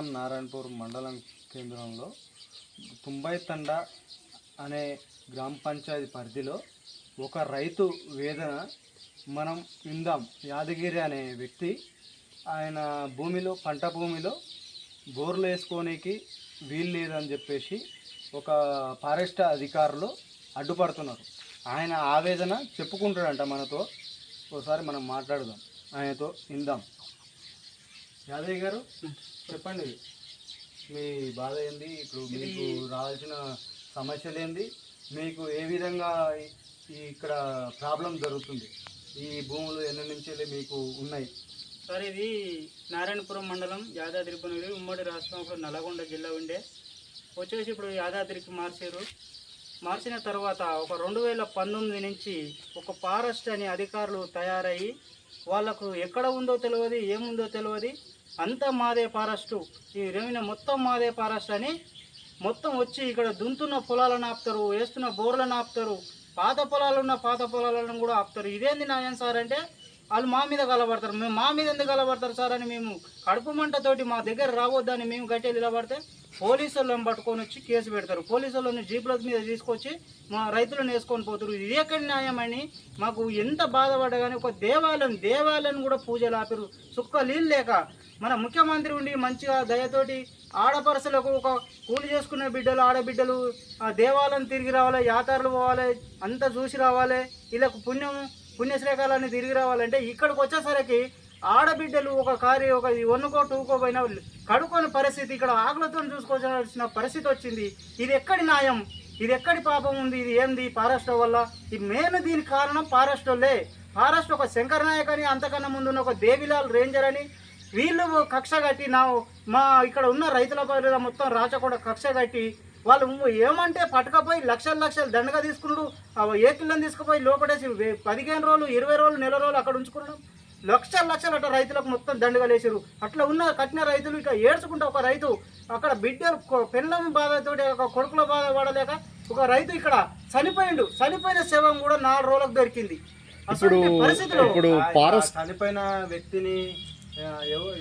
వర్తమాన్ నారాయణపూర్ మండలం కేంద్రంలో తుంబై తండా అనే గ్రామ పంచాయతీ పరిధిలో ఒక రైతు వేదన మనం విందాం. యాదగిరి అనే వ్యక్తి ఆయన భూమిలో పంట భూమిలో బోర్లు వేసుకోనికి వీలు లేదని చెప్పేసి ఒక ఫారెస్ట్ అధికారులు అడ్డుపడుతున్నారు. ఆయన ఆవేదన చెప్పుకుంటాడంట మనతో. ఒకసారి మనం మాట్లాడదాం. ఆయనతో ఇందాం యాదయ్య గారు చెప్పండి. మీ బాధ ఏంది? ఇప్పుడు మీకు రావాల్సిన సమస్యలు ఏంది? మీకు ఏ విధంగా ఇక్కడ ప్రాబ్లం జరుగుతుంది? ఈ భూములు ఎన్ని నుంచి మీకు ఉన్నాయి? సార్ ఇది నారాయణపురం మండలం యాదాద్రి ఉమ్మడి రాష్ట్రంలో నల్గొండ జిల్లా ఉండే. వచ్చేసి ఇప్పుడు యాదాద్రికి మార్చారు మార్చిన తర్వాత ఒక రెండు వేల పంతొమ్మిది నుంచి ఒక ఫారెస్ట్ అనే అధికారులు తయారయ్యి వాళ్ళకు ఎక్కడ ఉందో తెలియదు ఏముందో తెలియదు. అంతా మాదే ఫారెస్టు. ఈ రెవెన్యూ మొత్తం మాదే ఫారెస్ట్ అని మొత్తం వచ్చి ఇక్కడ దుంతున్న పొలాలను ఆపుతారు వేస్తున్న బోర్లను ఆపుతారు. పాత పొలాలున్న పాత పొలాలను కూడా ఆపుతారు. ఇదేంది న్యాయం సార్ అంటే వాళ్ళు మా మీద గలబడతారు. మేము మా మీద ఎందుకు గలబడతారు సార్ అని మేము కడుపు మంటతోటి మా దగ్గర రావద్దని మేము గట్టి నిలబడితే పోలీసు వాళ్ళని పట్టుకొని వచ్చి కేసు పెడతారు. పోలీసు వాళ్ళని జీపుల మీద తీసుకొచ్చి మా రైతులను వేసుకొని పోతారు. ఇది ఎక్కడ న్యాయమని మాకు ఎంత బాధపడ్డా కానీ ఒక దేవాలయం దేవాలయం కూడా పూజలు ఆపారు. సుక్క నీళ్ళు లేక మన ముఖ్యమంత్రి ఉండి మంచిగా దయతోటి ఆడపరసలకు ఒక కూలి చేసుకునే బిడ్డలు ఆడబిడ్డలు దేవాలయం తిరిగి రావాలి యాత్రలు పోవాలి అంతా చూసి రావాలి. వీళ్ళకు పుణ్యం పుణ్యశ్రేఖాలన్నీ తిరిగి రావాలంటే ఇక్కడికి వచ్చేసరికి ఆడబిడ్డలు ఒక కారి ఒక వన్నుకో టూకో పోయిన కడుకొని పరిస్థితి ఇక్కడ ఆకులతో చూసుకోవాల్సిన పరిస్థితి వచ్చింది. ఇది ఎక్కడి న్యాయం? ఇది ఎక్కడి పాపం ఉంది? ఇది ఏంది ఫారెస్ట్ వల్ల? ఈ మెయిన్ దీనికి కారణం పారెస్టోలే వాళ్ళే ఫారెస్ట్ ఒక శంకర్ నాయక్ అని అంతకన్నా ముందున్న ఒక దేవిలాల్ రేంజర్ అని వీళ్ళు కక్ష కట్టి నా మా ఇక్కడ ఉన్న రైతుల పైన మొత్తం రాచకుండా కక్ష కట్టి వాళ్ళు ఏమంటే పట్టుకపోయి లక్షల లక్షలు దండగా తీసుకున్నాడు. ఆ ఏకిళ్ళని తీసుకుపోయి లోపడేసి పదిహేను రోజులు ఇరవై రోజులు నెల రోజులు అక్కడ ఉంచుకున్నాడు. లక్షల లక్షలు అట్లా రైతులకు మొత్తం దండగా లేచారు అట్లా ఉన్న కట్టిన రైతులు ఇట్లా ఏడ్చుకుంటే ఒక రైతు అక్కడ బిడ్డలు పెళ్ళం బాధతోటి ఒక కొడుకుల బాధ పడలేక ఒక రైతు ఇక్కడ చనిపోయిండు. చనిపోయిన శవం కూడా నాలుగు రోజులకు దొరికింది. అసలు పరిస్థితిలో చనిపోయిన వ్యక్తిని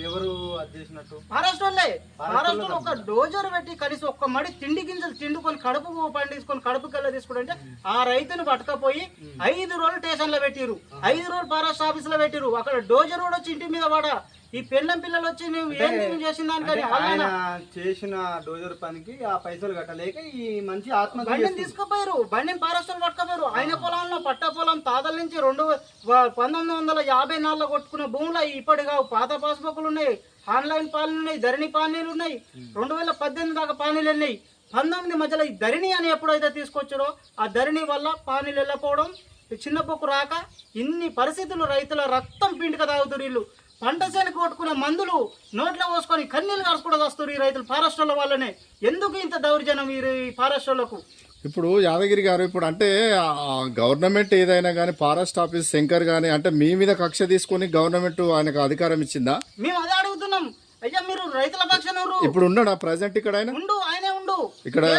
ఎవరు అది చేసినట్టు? మహారాష్ట్ర వాళ్ళే. మహారాష్ట్రలో ఒక డోజర్ పెట్టి కనీసం ఒక్క మడి తిండి గింజలు తిండుకొని కడుపు పండించుకొని కడుపు కల్లా తీసుకుంటే ఆ రైతును పట్టుకపోయి ఐదు రోజులు స్టేషన్లో పెట్టిరు ఐదు రోజులు ఫారెస్ట్ ఆఫీస్లో పెట్టిరు అక్కడ డోజర్ కూడా వచ్చి ఇంటి మీద పడ ఈ పెళ్ళం పిల్లలు వచ్చి నువ్వు ఏం నువ్వు చేసిన దానికని ఆయన చేసిన డోజర్ పనికి ఆ పైసలు కట్టలేక ఈ మంచి ఆత్మహత్య బండిని. తీసుకుపోయారు. బండిని పారస్తులు పట్టుకుపోయారు. ఆయన పొలంలో పట్ట పొలం తాతల నుంచి రెండు పంతొమ్మిది వందల యాభై నాలుగులో కొట్టుకున్న భూములు ఇప్పటిగా పాత పాస్బుక్లు ఉన్నాయి. ఆన్లైన్ పాలనలు ఉన్నాయి. ధరణి పానీలు ఉన్నాయి. రెండు వేల పద్దెనిమిది దాకా పానీలు ఉన్నాయి. పంతొమ్మిది మధ్యలో ఈ ధరణి అని ఎప్పుడైతే తీసుకొచ్చారో ఆ ధరణి వల్ల పానీలు వెళ్ళకపోవడం చిన్న రాక ఇన్ని పరిస్థితులు రైతుల రక్తం పిండిక తాగుతారు వీళ్ళు. పంట చేను కొట్టుకునే మందులు నోట్లో పోసుకొని కన్నీళ్ళు కాసుకోవడం వస్తారు ఈ రైతులు ఫారెస్ట్ వాళ్ళ వల్లనే ఎందుకు ఇంత దౌర్జన్యం ఈ ఈ ఫారెస్ట్ వాళ్ళకు ఇప్పుడు యాదగిరి గారు ఇప్పుడు అంటే గవర్నమెంట్ ఏదైనా కానీ ఫారెస్ట్ ఆఫీస్ శంకర్ కానీ అంటే మీ మీద కక్ష తీసుకొని గవర్నమెంట్ ఆయనకు అధికారం ఇచ్చిందా? మేము అదే అడుగుతున్నాం. అయ్యా మీరు రైతుల ఎవరు? ఇప్పుడు ఉన్నాడా? ప్రజెంట్ ఇక్కడ ఆయన? ఉండు ఆయనే ఉండు. ఇక్కడ-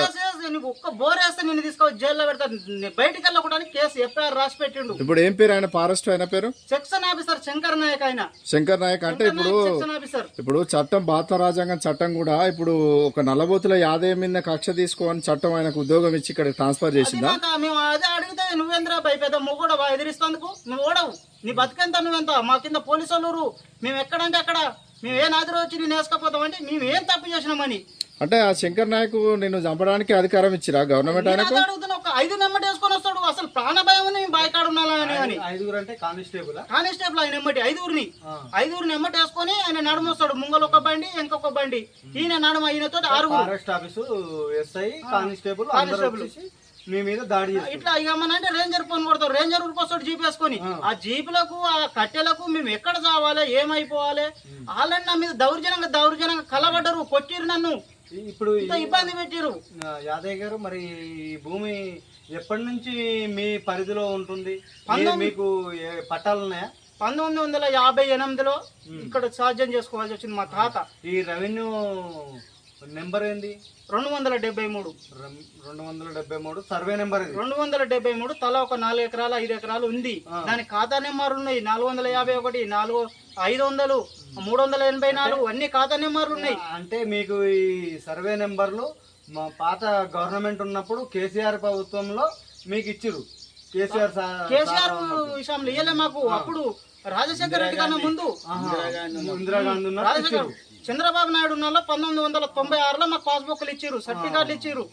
నీకు ఒక్క బోర్ వేస్తే నేను తీసుకొని జైల్లో పెడతాను నే- బయటికి వెళ్ళకూడదని కేసు ఎఫ్ఐఆర్ రాసి పెట్టిండు. ఇప్పుడు ఏం పేరు ఆయన? ఫారెస్ట్ ఆయన పేరు? సెక్షన్ ఆఫీసర్ శంకర్ నాయక్ ఆయన. శంకర్ నాయక్ అంటే ఇప్పుడు నాయక్ సెక్షన్ ఆఫీసర్. ఇప్పుడు చట్టం భారత రాజ్యాంగం చట్టం కూడా ఇప్పుడు ఒక నల్లబోతుల యాదయ్య మీద కక్ష తీసుకోని చట్టం ఆయనకు ఉద్యోగం ఇచ్చి ఇక్కడ ట్రాన్స్ఫర్ చేసిందా? మేము అదే అడిగితే నువ్వేంద్రా భయపేద మొగోడవా ఎదిరిస్తందుకు. నువ్వు ఓడవు. నీ బతికెంత నువ్వెంత? మా కింద పోలీసు వాళ్ళు మేము ఎక్కడంటే అక్కడ. మేము ఏ నాదిలో వచ్చి నేను వేసుకపోతాం అంటే మేము ఏం తప్పు చేసినామని అంటే ఆ శంకర్ నాయక్ నిన్ను చంపడానికి అధికారం ఇచ్చిరా? గవర్నమెంట్ నేను ఆయనకు? ఒక ఐదు నెమ్మటి వేసుకొని వస్తాడు. అసలు ప్రాణ భయం ఉంది మేము బాయికాడు అని. ఐదుగురు అంటే కానిస్టేబుల్? కానిస్టేబుల్ ఆయన ఎమ్మటి ఐదుగురిని. ఐదుగురిని ఎమ్మటి వేసుకొని ఆయన నడుమొస్తాడు ముంగలు ఒక బండి ఇంకొక బండి. ఈయన నడుమ ఈయనతో ఆరుగురు. Forest office SI constable constable. మీ మీద దాడి ఇట్లా ఇక మన అంటే రేంజర్ ఫోన్ కొడతారు. రేంజర్ ఊరికొస్తాడు జీప్ వేసుకొని. ఆ. జీపులకు ఆ కట్టెలకు మేము ఎక్కడ చావాలి? ఏమైపోవాలి? వాళ్ళని నా మీద దౌర్జన్యంగా దౌర్జన్యంగా కలబడ్డరు కొట్టిరు నన్ను. ఇప్పుడు ఇబ్బంది పెట్టిరు యాదయ్య గారు మరి ఈ భూమి ఎప్పటి నుంచి మీ పరిధిలో ఉంటుంది? మీకు పట్టాలు ఉన్నాయా? పంతొమ్మిది వందల యాభై ఎనిమిదిలో ఇక్కడ సాధ్యం చేసుకోవాల్సి వచ్చింది మా తాత. ఈ రెవెన్యూ నెంబర్ ఏంది? రెండు వందల డెబ్బై మూడు. రెండు వందల డెబ్బై మూడు సర్వే నెంబర్ రెండు వందల డెబ్బై మూడు తలా ఒక నాలుగు ఎకరాలు ఐదు ఎకరాలు ఉంది. దాని ఖాతా నెంబర్లు ఉన్నాయి నాలుగు వందల యాభై ఒకటి నాలుగు ఐదు వందలు. మూడు వందల ఎనభై నాలుగు అన్ని ఖాతా నెంబర్లు ఉన్నాయి. అంటే మీకు ఈ సర్వే నెంబర్లు మా పాత గవర్నమెంట్ ఉన్నప్పుడు కేసీఆర్ ప్రభుత్వంలో మీకు ఇచ్చిరు కేసీఆర్ కేసీఆర్ విషయంలో ఇయ్యలే మాకు. అప్పుడు రాజశేఖర రెడ్డి కన్నా ముందు. ఇందిరాగాంధీ. రాజశేఖర్ ఇచ్చిరు చంద్రబాబు నాయుడు ఉన్న పంతొమ్మిది వందల తొంభై ఆరులో మాకు పాస్బుక్లు ఇచ్చిర్రు సర్టిఫికాట్లు ఇచ్చిర్రు.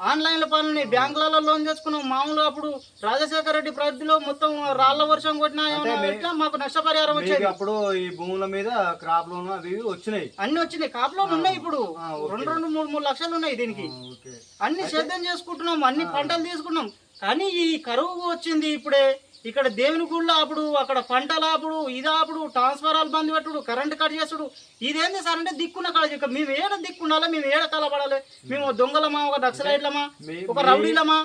ఓకే ఆన్లైన్లో పనులు బ్యాంకులలో లోన్ చేసుకున్నాం మామూలుగా అప్పుడు రాజశేఖర రెడ్డి పరిధిలో మొత్తం రాళ్ళ వర్షం కొట్టినా ఇట్లా మాకు నష్టపరిహారం వచ్చేది? అప్పుడు ఈ భూముల మీద క్రాప్ లోన్ అవి వచ్చినాయి. అన్ని వచ్చినాయి. కాపులో ఉన్నాయి ఇప్పుడు. రెండు రెండు మూడు మూడు లక్షలు ఉన్నాయి దీనికి. అన్ని సేద్యం చేసుకుంటున్నాం అన్ని పంటలు తీసుకున్నాం. కానీ ఈ కరువు వచ్చింది ఇప్పుడే. ఇక్కడ దేవుని గుళ్ళో అప్పుడు అక్కడ పంటలు అప్పుడు ఇదా అప్పుడు ట్రాన్స్ఫరాలు బంద్ పెట్టుడు కరెంట్ కట్ చేసుడు. ఇదేంది సార్ అంటే దిక్కున్న కాడ ఇక మేము ఏడ దిక్కుండాలి మేము ఏడ కలపడాలి మేము దొంగలమా? ఒక నక్సలైట్లమా? ఒక రౌడీలమా?